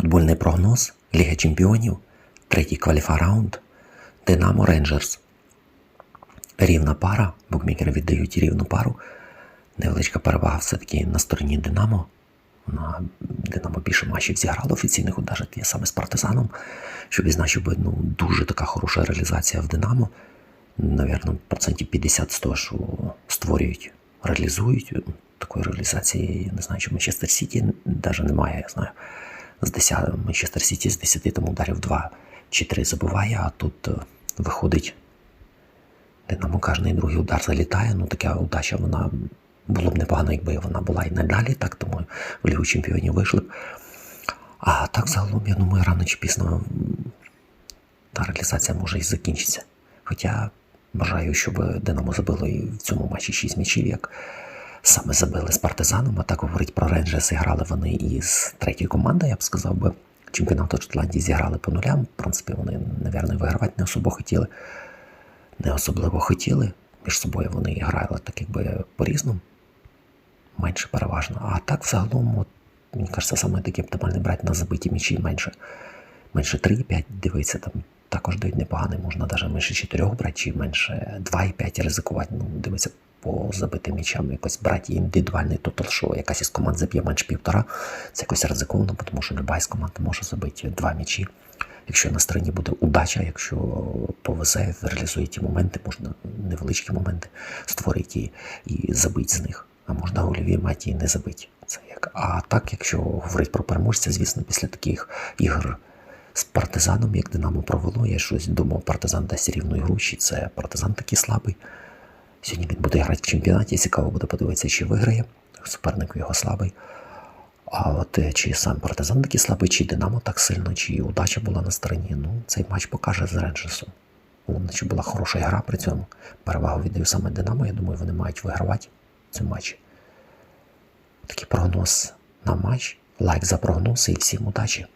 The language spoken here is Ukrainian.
Футбольний прогноз Ліга Чемпіонів, третій кваліфа-раунд, Динамо Рейнджерс. Рівна пара, букмекери віддають рівну пару. Невеличка перевага все-таки на стороні Динамо. На Динамо більше матчів зіграло офіційних навіть є саме з партизаном, що відзначив би ну, дуже така хороша реалізація в Динамо. Навірно, процентів 50 з того, що створюють, реалізують. Такої реалізації, я не знаю, що Манчестер Сіті навіть немає, я знаю. З 10, Манчестер Сіті з 10 там ударів 2 чи 3 забиває, а тут е, виходить Динамо кожний другий удар залітає. Ну така удача вона було б непогано, якби вона була і надалі, так тому в Лігу Чемпіонів вийшли б. А так загалом, я думаю, рано чи пізно та реалізація може і закінчиться. Хоча бажаю, щоб Динамо забило і в цьому матчі 6 м'ячів, як саме забили з партизаном. А так говорить про Рейнджерс, грали вони із третьої команди, я б сказав би. Чемпіонату Шотландії зіграли по нулям. В принципі, вони, напевно, вигравати не особо хотіли. Не особливо хотіли. Між собою вони грали так якби по-різному. Менше переважно. А так взагалом, от, мені кажеться, саме таке оптимальне брати на забиті м'ячі менше. Менше 3-5, дивиться, там також дають непоганий, можна навіть менше 4 брати, чи менше 2,5 ризикувати. Ну, дивиться по забитим м'ячам, якось брати індивідуальний тотал, що якась із команд заб'є менше півтора. Це якось ризиковано, тому що люба із команд може забити два м'ячі. Якщо на стороні буде удача, якщо повезе, реалізує ті моменти, можна невеличкі моменти створити і, забити з них. А можна гольові маті і не забити. Це як. А так, якщо говорити про переможця, звісно, після таких ігор з партизаном, як Динамо провело, я щось думав, партизан дасть рівну ігру, чи це партизан такий слабий. Сьогодні він буде грати в чемпіонаті, цікаво буде подивитися, чи виграє. Суперник його слабий. А от е, чи сам партизан такий слабий, чи Динамо так сильно, чи удача була на стороні. Ну, цей матч покаже з. Головне, чи була хороша гра при цьому. Перевагу віддаю саме Динамо. Я думаю, вони мають вигравати цей матч. Такий прогноз на матч. Лайк за прогноз і всім удачі!